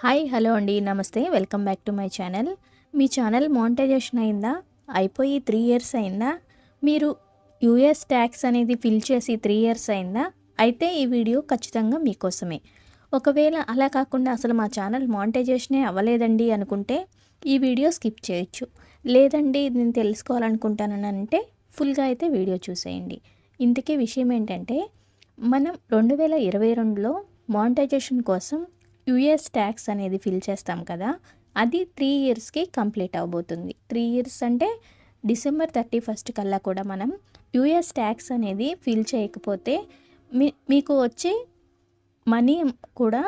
Hi hello అండి నమస్తే welcome back to my channel. Me channel monetisation అయిందా? అయిపోయి త్రీ ఇయర్స్ అయిందా? మీరు యూఎస్ ట్యాక్స్ అనేది ఫిల్ చేసి త్రీ ఇయర్స్ అయిందా? అయితే ఈ వీడియో ఖచ్చితంగా మీకోసమే. ఒకవేళ అలా కాకుండా అసలు మా ఛానల్ మానిటైజేషనే అవ్వలేదండి అనుకుంటే ఈ వీడియో స్కిప్ చేయొచ్చు. లేదండి నేను తెలుసుకోవాలనుకుంటానని అంటే ఫుల్గా అయితే వీడియో చూసేయండి. ఇంతకీ విషయం ఏంటంటే మనం రెండు వేల ఇరవై రెండులో మానిటైజేషన్ కోసం యుఎస్ ట్యాక్స్ అనేది ఫిల్ చేస్తాం కదా అది త్రీ ఇయర్స్కి కంప్లీట్ అవబోతుంది. త్రీ ఇయర్స్ అంటే డిసెంబర్ థర్టీ ఫస్ట్ కల్లా కూడా మనం యుఎస్ ట్యాక్స్ అనేది ఫిల్ చేయకపోతే మీ మీకు వచ్చే మనీ కూడా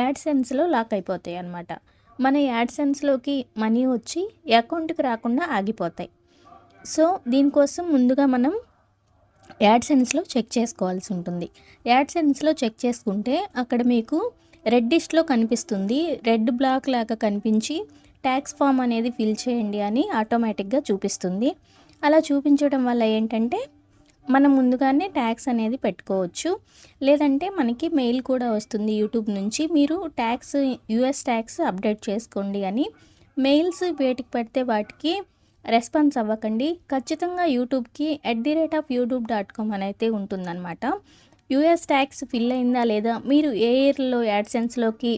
యాడ్సెన్స్లో లాక్ అయిపోతాయి అన్నమాట. మన యాడ్సెన్స్లోకి మనీ వచ్చి అకౌంట్కి రాకుండా ఆగిపోతాయి. సో దీనికోసం ముందుగా మనం యాడ్సెన్స్లో చెక్ చేసుకోవాల్సి ఉంటుంది. యాడ్సెన్స్లో చెక్ చేసుకుంటే అక్కడ మీకు రెడ్డిష్లో కనిపిస్తుంది. రెడ్ బ్లాక్ లాగా కనిపించి ట్యాక్స్ ఫామ్ అనేది ఫిల్ చేయండి అని ఆటోమేటిక్గా చూపిస్తుంది. అలా చూపించడం వల్ల ఏంటంటే మనం ముందుగానే ట్యాక్స్ అనేది పెట్టుకోవచ్చు. లేదంటే మనకి మెయిల్ కూడా వస్తుంది యూట్యూబ్ నుంచి. మీరు ట్యాక్స్ యుఎస్ ట్యాక్స్ అప్డేట్ చేసుకోండి అని. మెయిల్స్ వేటికి పెడితే వాటికి రెస్పాన్స్ అవ్వకండి. ఖచ్చితంగా యూట్యూబ్కి at the rate of YouTube dot com అని అయితే ఉంటుందన్నమాట. యూఎస్ ట్యాక్స్ ఫిల్ అయిందా లేదా? మీరు ఏ ఇయర్లో యాడ్సెన్స్లోకి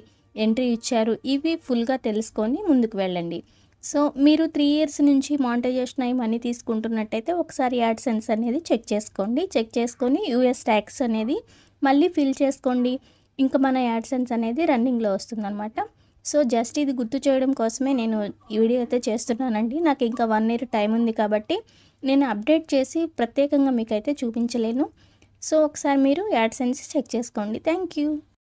ఎంట్రీ ఇచ్చారు? ఇవి ఫుల్గా తెలుసుకొని ముందుకు వెళ్ళండి. సో మీరు త్రీ ఇయర్స్ నుంచి మానిటైజేషన్ అయ్యి మనీ తీసుకుంటున్నట్టయితే ఒకసారి యాడ్సెన్స్ అనేది చెక్ చేసుకోండి. చెక్ చేసుకొని యూఎస్ ట్యాక్స్ అనేది మళ్ళీ ఫిల్ చేసుకోండి. ఇంకా మన యాడ్సెన్స్ అనేది రన్నింగ్లో వస్తుందన్నమాట. సో జస్ట్ ఇది గుర్తు చేయడం కోసమే నేను ఈ వీడియో అయితే చేస్తున్నానండి. నాకు ఇంకా వన్ ఇయర్ టైం ఉంది కాబట్టి నేను అప్డేట్ చేసి ప్రత్యేకంగా మీకైతే చూపించలేను. సో ఒకసారి మీరు యాడ్సెన్స్ చెక్ చేసుకోండి. Thank you.